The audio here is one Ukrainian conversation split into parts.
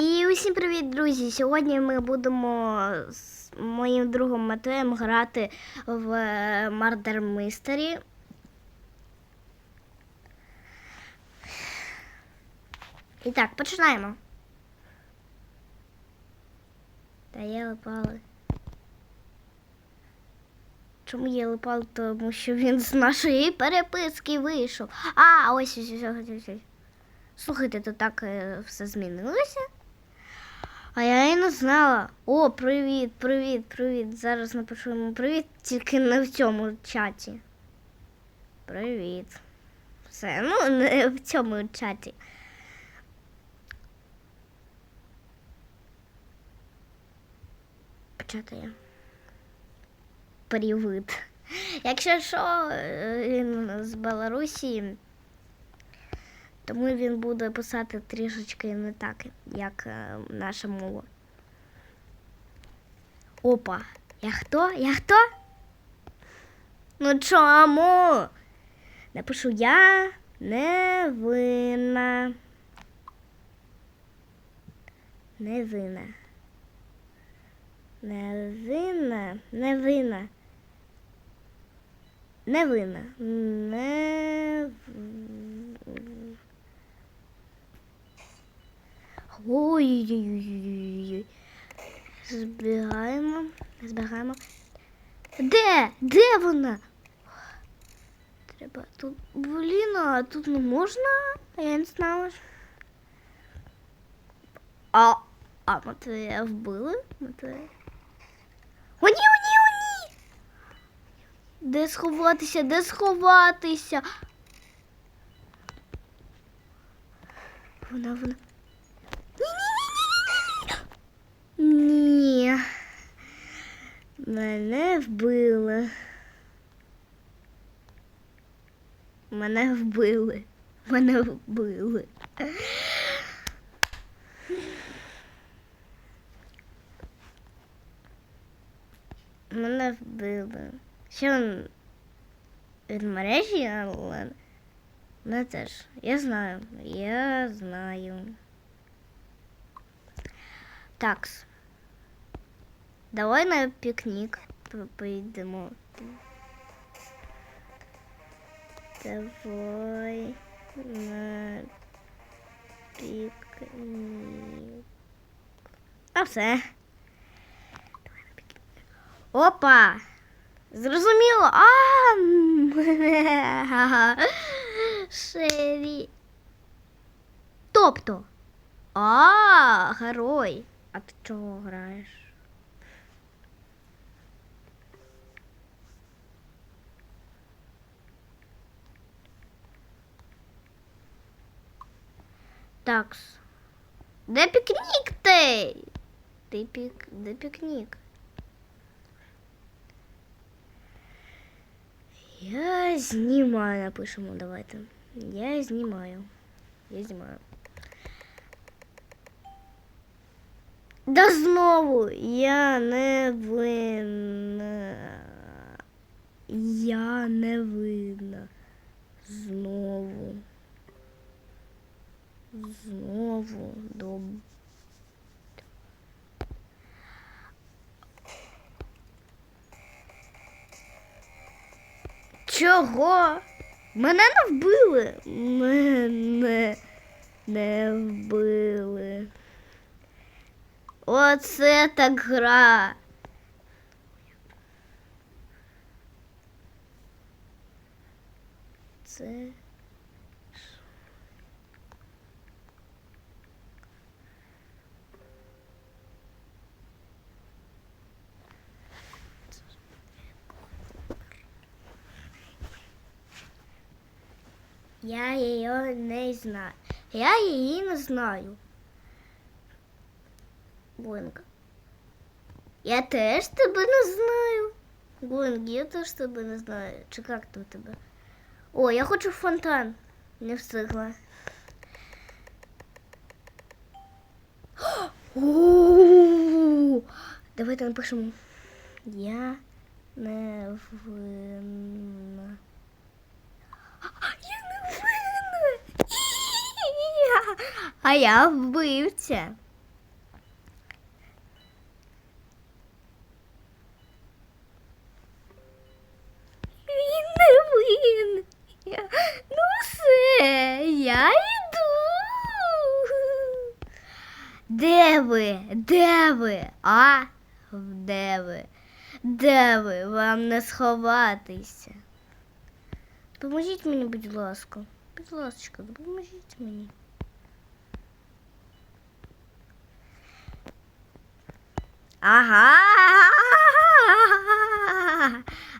І усім привіт, друзі! Сьогодні ми будемо з моїм другом Матеєм грати в Murder Mystery. І так, починаємо. Та є липали. Чому є липал? Тому що він з нашої переписки вийшов. А, ось ось ось ось ось. ось. Слухайте, то так е, все змінилося. А я і не знала. О, привіт, привіт, привіт. Зараз напишу йому привіт, тільки не в цьому чаті. Привіт. Все, ну не в цьому чаті. Почати. Привіт. Якщо що, е, він з Білорусі. Тому він буде писати трішечки не так, як е, наша мова. Опа. Я хто? Я хто? Ну чому? Напишу я невинна. Невинна. Невинна. Невинна. Невинна. Не... Ой-ой-ой. Збігаємо. Збігаємо. Де? Де вона? Треба тут. Блін, а тут не можна? А Я не знала. А, а Матвея вбили? Матвея. О, ні, о, ні, о, ні! Де сховатися? Де сховатися? Вона, вона. Мене вбили. Мене вбили. Мене вбили. Мене вбили. Ще він від мережі, але мене теж. Я знаю. Я знаю. Такс. Давай на пікнік поїдемо. Давай на пікнік. А все. Опа! Зрозуміло. А! Шері. Тобто. А, герой. А ти чого граєш? Такс. Де пікнік ти? Ти пік... Де пікнік? Я знімаю, напишемо, давайте. Я знімаю. Я знімаю. Да знову я не винна. Я не винна. Знову. Знову до. Чого? Мене не вбили. Мене не вбили. Оце так гра. Це. Я її не знаю. Я її не знаю. Гуинг. Я теж тебе не знаю. Гуинг, я теж тебе не знаю. Чи як у тебе? О, я хочу фонтан. Не встигла. Давайте напишемо. Я не винна. Я а я вбивця. Він не він? Ну все, я йду. Де ви? Де ви? А? Де ви? Де ви? Вам не сховатися? Поможіть мені, будь ласка. Будь ласка, допоможіть мені. Ага.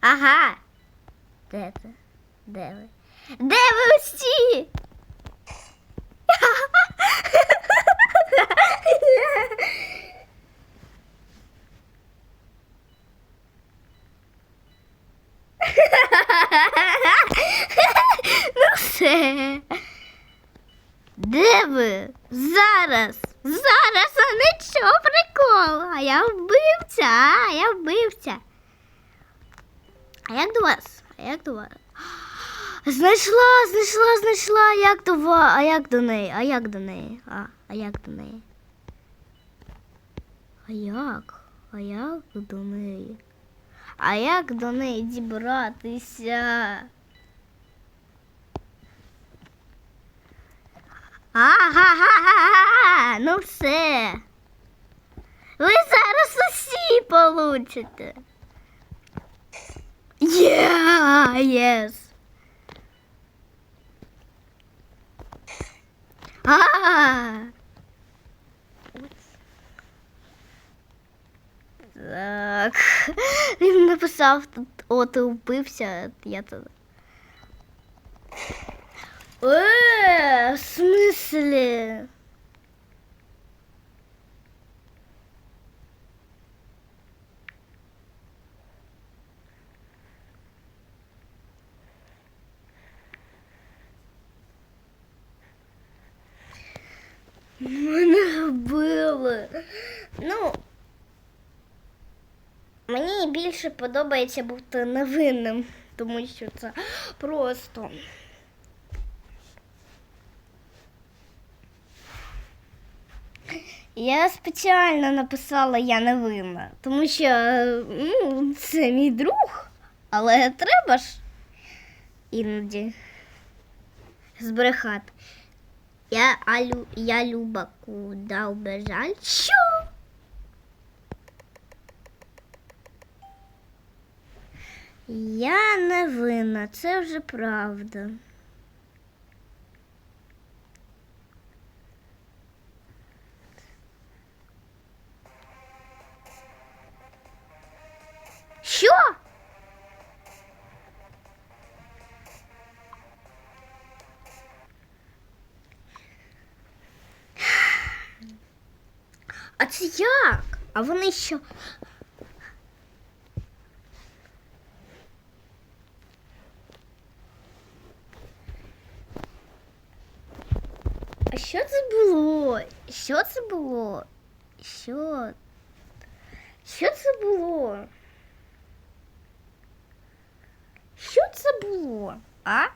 Ага. Де ти? Де ви? Де ви усі? Ну все. Де ви? Зараз. Зараз, а нічого приколу. А я вбивця, а я вбивця. А як до вас? А як до вас? Знайшла, знайшла, знайшла. А як до вас? А як до неї? А як до неї? А, а як до неї? А як? А як до неї? А як до неї дібратися? Ага, ну все. Ви зараз усі получите. Yeah, yes. А. Так. Він написав тут, о, ти вбився, я тут. Е, в смислі? Мене вбили. Ну, мені більше подобається бути невинним, тому що це просто. Я спеціально написала я невинна, тому що ну, це мій друг, але треба ж іноді збрехати. Я, алю, я Люба, куди убежать? Що? Я невинна, це вже правда. Що? Як? А вони що? А що це було? Що це було? Що? Що це було? Що це було? А?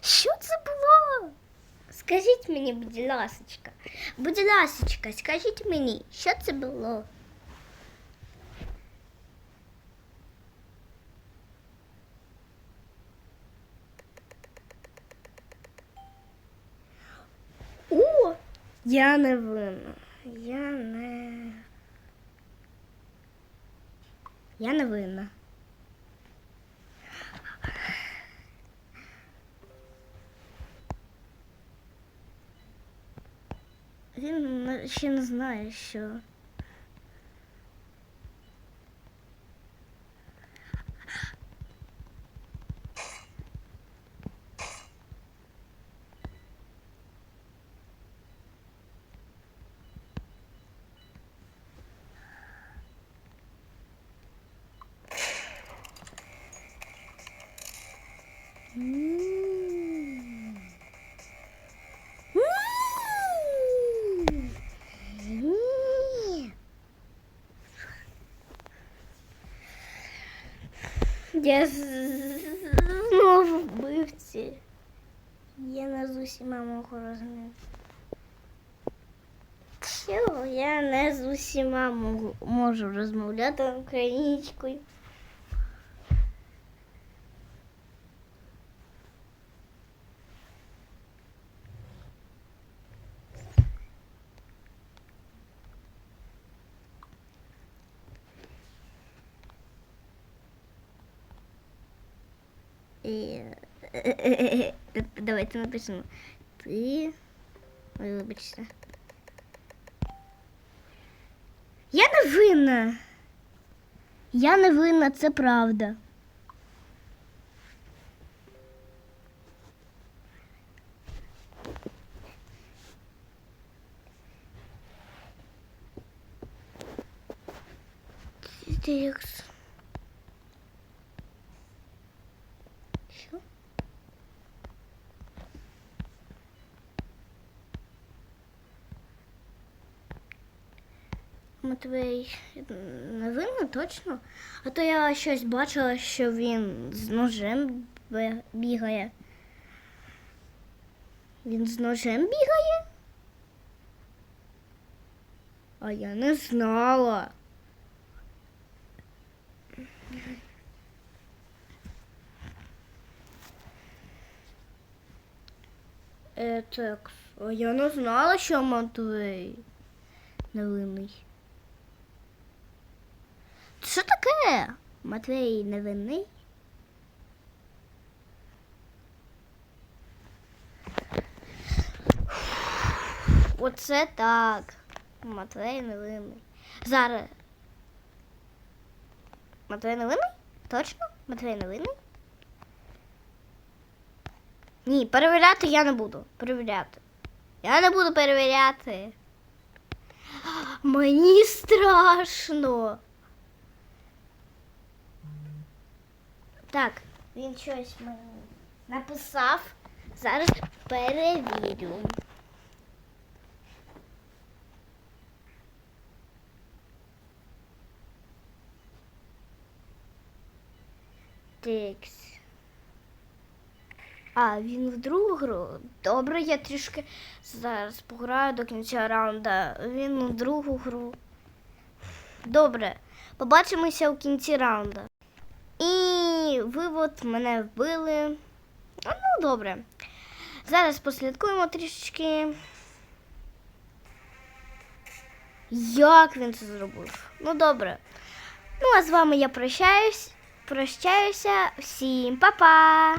Що це було? Скажіть мені, будь ласочка, будь ласочка, скажіть мені, що це було? О, я не винна. Я не. Я не винна. Він ще не знає, що. Я знову вбивці. Я не з усіма можу розмовляти. Чого я не з усіма можу розмовляти українською? Давайте напишемо. Ти. Ой, вибачте. Я не винна. Я не винна, це правда. Текст. Що? Матвей не точно? А то я щось бачила, що він з ножем бігає. Він з ножем бігає? А я не знала. Е, я не знала, що Матвей невинний. Що таке? Матвей невинний? Оце так. Матвей невинний. Зараз. Матвей невинний? Точно? Матвей невинний? Ні, перевіряти я не буду. Перевіряти. Я не буду перевіряти. Мені страшно. Так, він щось мені написав. Зараз перевірю. Текс. А, він в другу гру. Добре, я трішки зараз пограю до кінця раунда. Він в другу гру. Добре. Побачимося в кінці раунда. І вивод мене вбили. Ну, добре. Зараз послідкуємо трішечки. Як він це зробив? Ну, добре. Ну, а з вами я прощаюсь. Прощаюся. Всім па-па!